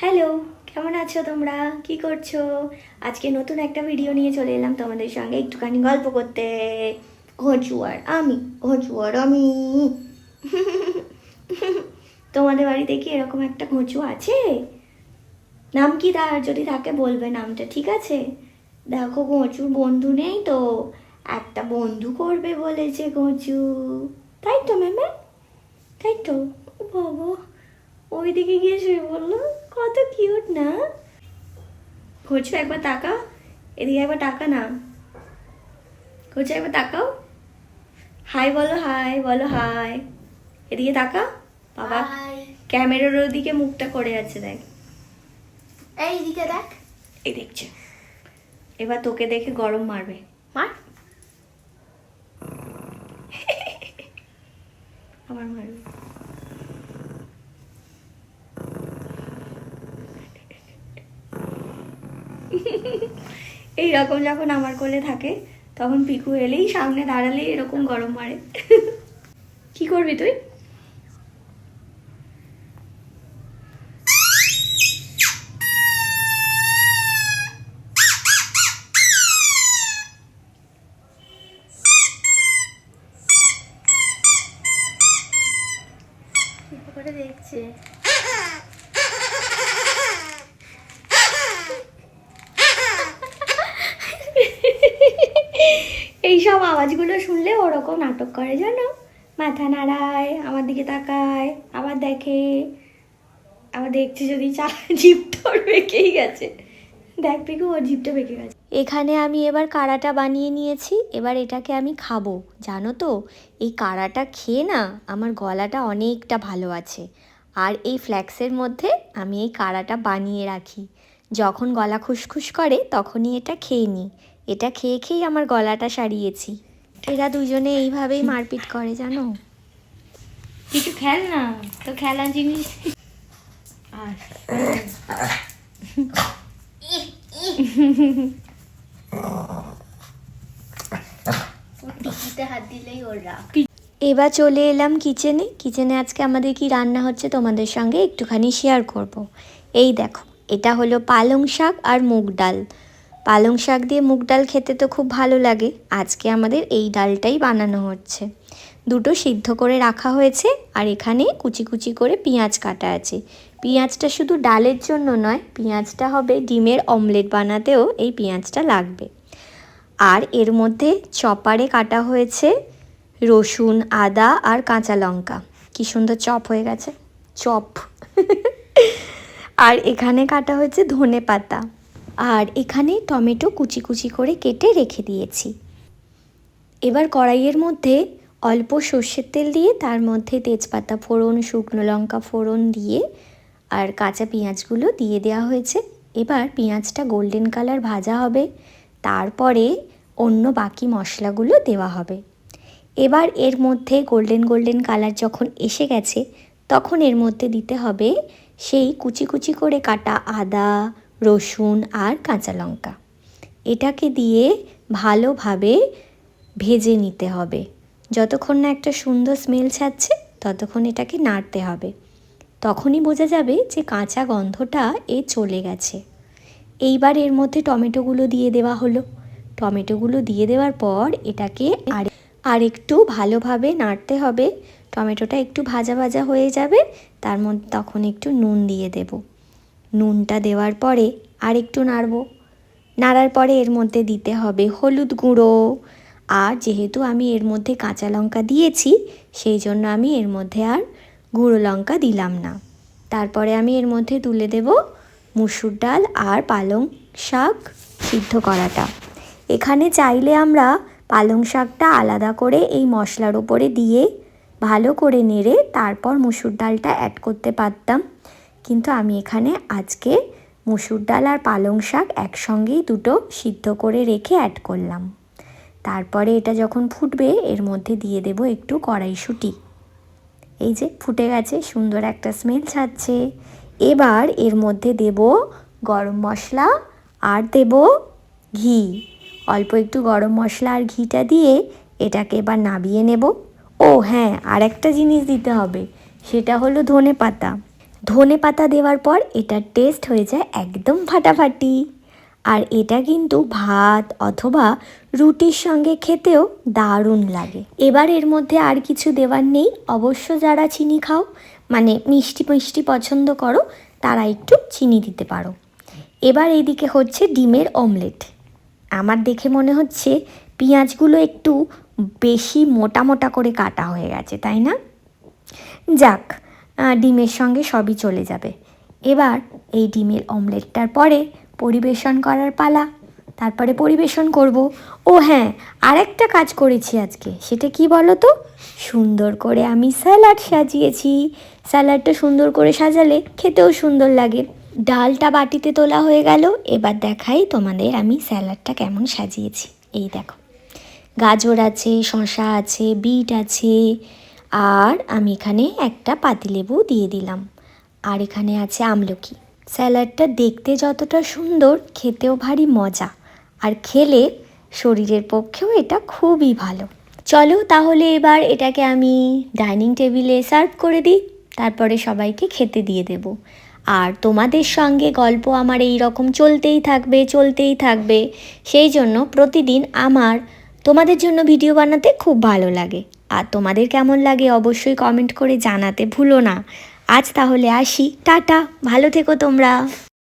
Hello, কেমন আছো তোমরা? কি করছ? আজকে নতুন একটা ভিডিও নিয়ে চলে এলাম তোমাদের সঙ্গে একটুখানি গল্প করতে। ঘচুয়ার আমি ঘচুয়ার আমি। তোমাদের বাড়িতে কি এরকম একটা ঘচু আছে? নাম কি তার? যদি তাকে বলবে নামটা, ঠিক আছে? দেখো ঘচুর বন্ধু নেই তো। একটা বন্ধু করবে বলেছে ঘচু তাই তো, ম্যামে তাই তো, ও বাবা ওইদিকে গিয়ে শুয়ে বলল কত কিউট না? ঘুরছো একবার তাকাও। এদিকে একবার টাকা না। ঘুরছো একবার তাকাও। হাই বলো হাই বলো হাই এদিকে তাকাও। বাবা ক্যামেরার ওদিকে মুখটা করে আছে দেখ। এই দিকে দেখ। এই দেখছে। এবার তোকে দেখে গরম মারবে মার আবার মারবে এইরকম যখন আমার কোলে থাকে, তখন পিকু এলেই সামনে দাঁড়ালেই এরকম গরম মারে। কি করবি তুই? দেখছে? এইসব আওয়াজগুলো শুনলে ওরকম নাটক করে জানো? মাথা নাড়ায়, আমার দিকে তাকায়, আবার দেখে। আবার দেখছে যদি চা জিপটা বেঁকেই গেছে। দেখ পিকু, ওর জিপটা বেঁকে গেছে। এখানে আমি এবার কাড়াটা বানিয়ে নিয়েছি, এবার এটাকে আমি খাব, জানো তো? এই কাড়াটা খেয়ে না আমার গলাটা অনেকটা ভালো আছে। আর এই ফ্ল্যাক্সের মধ্যে আমি এই কাড়াটা বানিয়ে রাখি। যখন গলা খুসখুস করে তখনই এটা খেয়ে নিই এটা খেয়ে খেয়েই আমার গলাটা সারিয়েছি। এরা দুজনে এইভাবেই মারপিট করে জানো? কিছু খেল না? তো খেলা জিনিস। আর এবার চলে এলাম কিচেনে। কিচেনে আজকে আমাদের কি রান্না হচ্ছে তোমাদের সঙ্গে একটুখানি শেয়ার করব। এই দেখো এটা হলো পালং শাক আর মুগ ডাল। পালং শাক দিয়ে মুগ ডাল খেতে তো খুব ভালো লাগে। আজকে আমাদের এই ডালটাই বানানো হচ্ছে। দুটো সিদ্ধ করে রাখা হয়েছে আর এখানে কুচি কুচি করে পেঁয়াজ কাটা আছে। পেঁয়াজটা শুধু ডালের জন্য নয়, পেঁয়াজটা হবে ডিমের অমলেট বানাতেও এই পেঁয়াজটা লাগবে। আর এর মধ্যে চপারে কাটা হয়েছে রসুন, আদা আর কাঁচা লঙ্কা। কি সুন্দর চপ হয়ে গেছে। চপ। আর এখানে কাটা হয়েছে ধনে পাতা। আর এখানে টমেটো কুচি কুচি করে কেটে রেখে দিয়েছি। এবার কড়াইয়ের মধ্যে অল্প সর্ষের তেল দিয়ে তার মধ্যে তেজপাতা ফোড়ন, শুকনো লঙ্কা ফোড়ন দিয়ে আর কাঁচা পেঁয়াজগুলো দিয়ে দেওয়া হয়েছে। এবার পেঁয়াজটা গোল্ডেন কালার ভাজা হবে। তারপরে অন্য বাকি মশলাগুলো দেওয়া হবে। এবার এর মধ্যে গোল্ডেন গোল্ডেন কালার যখন এসে গেছে, তখন এর মধ্যে দিতে হবে সেই কুচি কুচি করে কাটা আদা, রসুন আর কাঁচা লঙ্কা। এটাকে দিয়ে ভালোভাবে ভেজে নিতে হবে। যতক্ষণ না একটা সুন্দর স্মেল ছাড়ছে, ততক্ষণ এটাকে নাড়তে হবে। তখনই বোঝা যাবে যে কাঁচা গন্ধটা এ চলে গেছে। এইবার এর মধ্যে টমেটোগুলো দিয়ে দেওয়া হলো। টমেটোগুলো দিয়ে দেওয়ার পর এটাকে আর আর একটু ভালোভাবে নাড়তে হবে। টমেটোটা একটু ভাজা ভাজা হয়ে যাবে, তার মধ্যে তখন একটু নুন দিয়ে দেব। নুনটা দেওয়ার পরে আর একটু নাড়বো। নাড়ার পরে এর মধ্যে দিতে হবে হলুদ গুঁড়ো। আর যেহেতু আমি এর মধ্যে কাঁচা লঙ্কা দিয়েছি, সেই জন্য আমি এর মধ্যে আর গুঁড়ো লঙ্কা দিলাম না। তারপরে আমি এর মধ্যে তুলে দেব মুসুর ডাল আর পালং শাক সিদ্ধ করাটা। এখানে চাইলে আমরা পালং শাকটা আলাদা করে এই মশলার ওপরে দিয়ে ভালো করে নেড়ে তারপর মুসুর ডালটা অ্যাড করতে পারতাম। কিন্তু আমি এখানে আজকে মুসুর ডাল আর পালং শাক একসঙ্গেই দুটো সিদ্ধ করে রেখে অ্যাড করলাম। তারপরে এটা যখন ফুটবে, এর মধ্যে দিয়ে দেব একটু কড়াইশুঁটি। এই যে ফুটে গেছে, সুন্দর একটা স্মেল ছাড়ছে। এবার এর মধ্যে দেব গরম মশলা আর দেব ঘি। অল্প একটু গরম মশলা আর ঘিটা দিয়ে এটাকে এবার নাবিয়ে নেব। ও হ্যাঁ আর একটা জিনিস দিতে হবে। সেটা হলো ধনে পাতা। ধনে পাতা দেওয়ার পর এটার টেস্ট হয়ে যায় একদম ফাটাফাটি। আর এটা কিন্তু ভাত অথবা রুটির সঙ্গে খেতেও দারুণ লাগে। এবার এর মধ্যে আর কিছু দেওয়ার নেই। অবশ্য যারা চিনি খাও মানে মিষ্টি মিষ্টি পছন্দ করো, তারা একটু চিনি দিতে পারো। এবার এইদিকে হচ্ছে ডিমের অমলেট আমার দেখে মনে হচ্ছে পেঁয়াজগুলো একটু বেশি মোটা মোটা করে কাটা হয়ে গেছে, তাই না? যাক ডিমের সঙ্গে সবই চলে যাবে। এবার এই ডিমের অমলেটটার পরে পরিবেশন করার পালা। তারপরে পরিবেশন করব। ও হ্যাঁ আরেকটা কাজ করেছি আজকে, সেটা কি বলো তো সুন্দর করে আমি স্যালাড সাজিয়েছি। স্যালাডটা সুন্দর করে সাজালে খেতেও সুন্দর লাগে। ডালটা বাটিতে তোলা হয়ে গেল, এবার দেখাই তোমাদের আমি স্যালাডটা কেমন সাজিয়েছি। এই দেখো। গাজর আছে, শসা আছে, বিট আছে। আর আমি এখানে একটা পাতিলেবু দিয়ে দিলাম। আর এখানে আছে আমলকি। স্যালাডটা দেখতে যতটা সুন্দর, খেতেও ভারী মজা। আর খেলে শরীরের পক্ষেও এটা খুবই ভালো। চলো তাহলে এবার এটাকে আমি ডাইনিং টেবিলে সার্ভ করে দিই। তারপরে সবাইকে খেতে দিয়ে দেব। আর তোমাদের সঙ্গে গল্প আমার এই রকম চলতেই থাকবে চলতেই থাকবে। সেই জন্য প্রতিদিন আমার তোমাদের জন্য ভিডিও বানাতে খুব ভালো লাগে। আর তোমাদের কেমন লাগে অবশ্যই কমেন্ট করে জানাতে ভুলো না। আজ তাহলে আসি। টাটা। ভালো থেকো তোমরা।